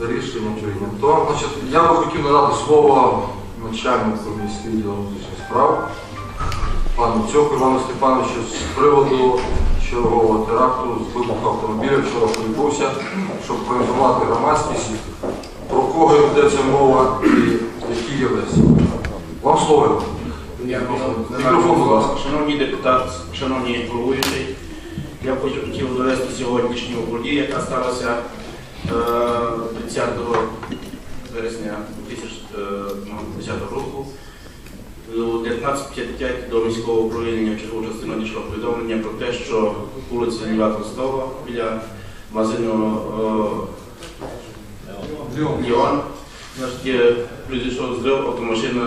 Рішення прийнято. Значить, я би хотів надати слово начальнику міського відділу внутрішніх справ пану Цьоку Івану Степановичу з приводу чергового теракту з вибуху автомобіля вчора відбувся, щоб поінформувати громадськість, про кого йдеться мова і які є версії. Вам слово. Мікрофон, будь ласка. Шановні депутати, шановні головуючі, я хотів- довести сьогоднішню подію, яка сталася 30 вересня 2010 року. У 19.55 до міського управління чергову частину надійшло повідомлення про те, що вулиця Льва Толстого біля магазину е, Ліон, е, произійшов зрив автомашини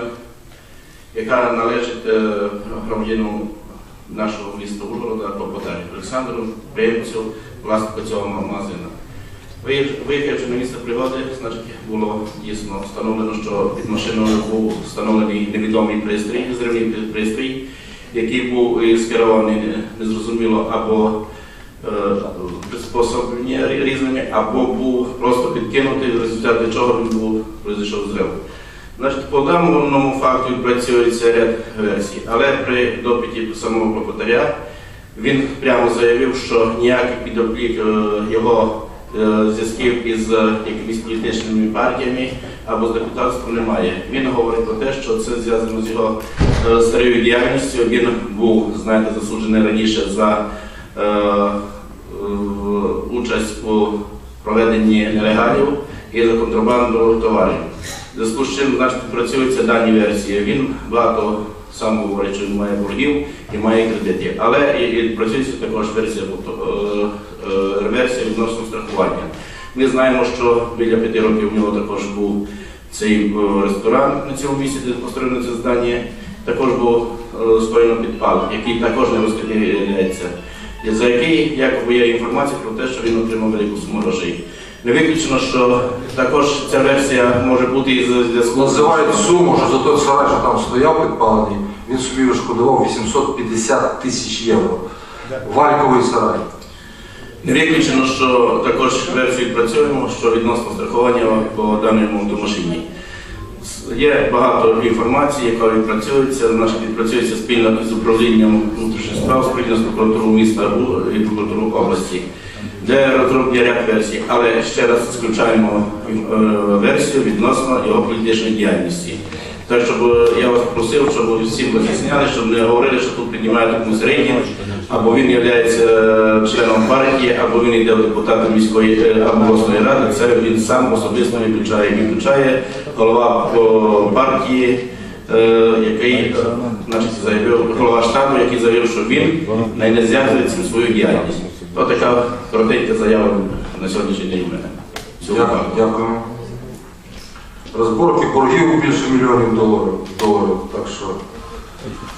яка належить е, громадянину нашого міста Ужгорода Попотарі Олександру Приємцю, власнику цього магазину. Виїхавши на місце пригоди, значить, було дійсно встановлено, що під машиною був встановлений невідомий пристрій, зривний пристрій, який був е, скерований незрозуміло або е, приспособлення різними, або був просто підкинутий, в результаті чого він був пройшов зрив. Значить, по даному факту працюється ряд версій, але при допиті самого клопотаря він прямо заявив, що ніяких підоплік е, його е, зв'язків із е, якимись політичними партіями або з депутатством немає. Він говорить про те, що це зв'язано з його е, старою діяльністю. Він був, знаєте, засуджений раніше за е, е, участь у проведенні нелегалів і за контрабанду товарів. Зв'язку з чим значить, працюються дані версії. Він багато сам говорить, що він має боргів і має кредити. Але і, і працюється також версія, тобто, е, е, версія відносно страхування. Ми знаємо, що біля п'яти років в нього також був цей е, ресторан на цьому місці, де построєно це здання. Також був е, скоєно підпал, який також не розкриється. За який якоби є інформація про те, що він отримав велику суму грошей. Не виключено, що також ця версія може бути і з зв'язку. Називають суму, що за той сарай, що там стояв підпалений, він собі відшкодував 850 тисяч євро. Вальковий сарай. Не виключено, що також версію відпрацюємо, що відносно страхування по даному автомашині. Є багато інформації, яка відпрацюється, значить відпрацюється спільно з управлінням внутрішніх справ, спільно з прокуратурою міста і прокуратурою області, де розроблення ряд версій. Але ще раз включаємо е, версію відносно його політичної діяльності. Так, щоб е, я вас просив, щоб всі роз'ясняли, щоб не говорили, що тут піднімають якусь рейтинг, або він є членом партії, або він йде депутатом міської е, або обласної ради. Це він сам особисто виключає. Виключає голова партії, е, який е, значить, заявив, голова штабу, який заявив, що він не зв'язує цим свою діяльність. Ось така коротенька заява на сьогоднішній день в мене. Всього Дякую. Розборки боргів більше мільйонів доларів. доларів. Так що.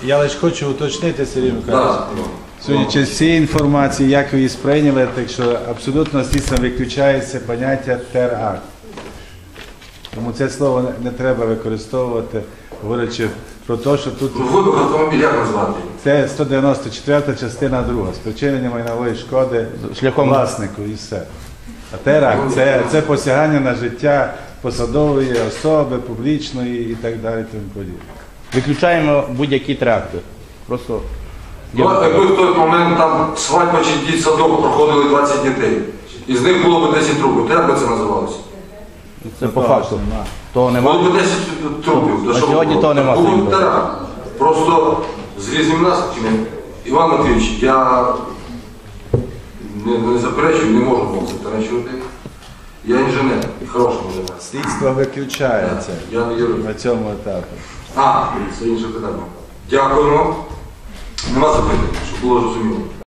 Я лише хочу уточнити, Сергій Миколаївич. Да. Судячи з цієї інформації, як ви її сприйняли, так що абсолютно слідством виключається поняття теракт. Тому це слово не- не треба використовувати, говорячи про те, що тут Ну, це 194 частина друга, спричинення майнової шкоди Шляхом- власнику і все. А теракт це, це посягання на життя посадової особи, публічної і так далі. Тому подібне. Виключаємо будь-які тракти. Просто Ну, якби в той момент там свадьба чи дід садок проходили 20 дітей. І з них було б 10 трупів. То як би це називалося? це по факту. Того Було б 10 трупів. То що сьогодні було? того нема Було б теракт. Просто з різними наслідками. Іван Матвійович, я не, не заперечую, не можу вам заперечувати. Я інженер, і хороший інженер. Слідство виключається Я не юрист. на цьому етапі. А, це інше питання. Дякуємо. Нема запитань, щоб було зрозуміло.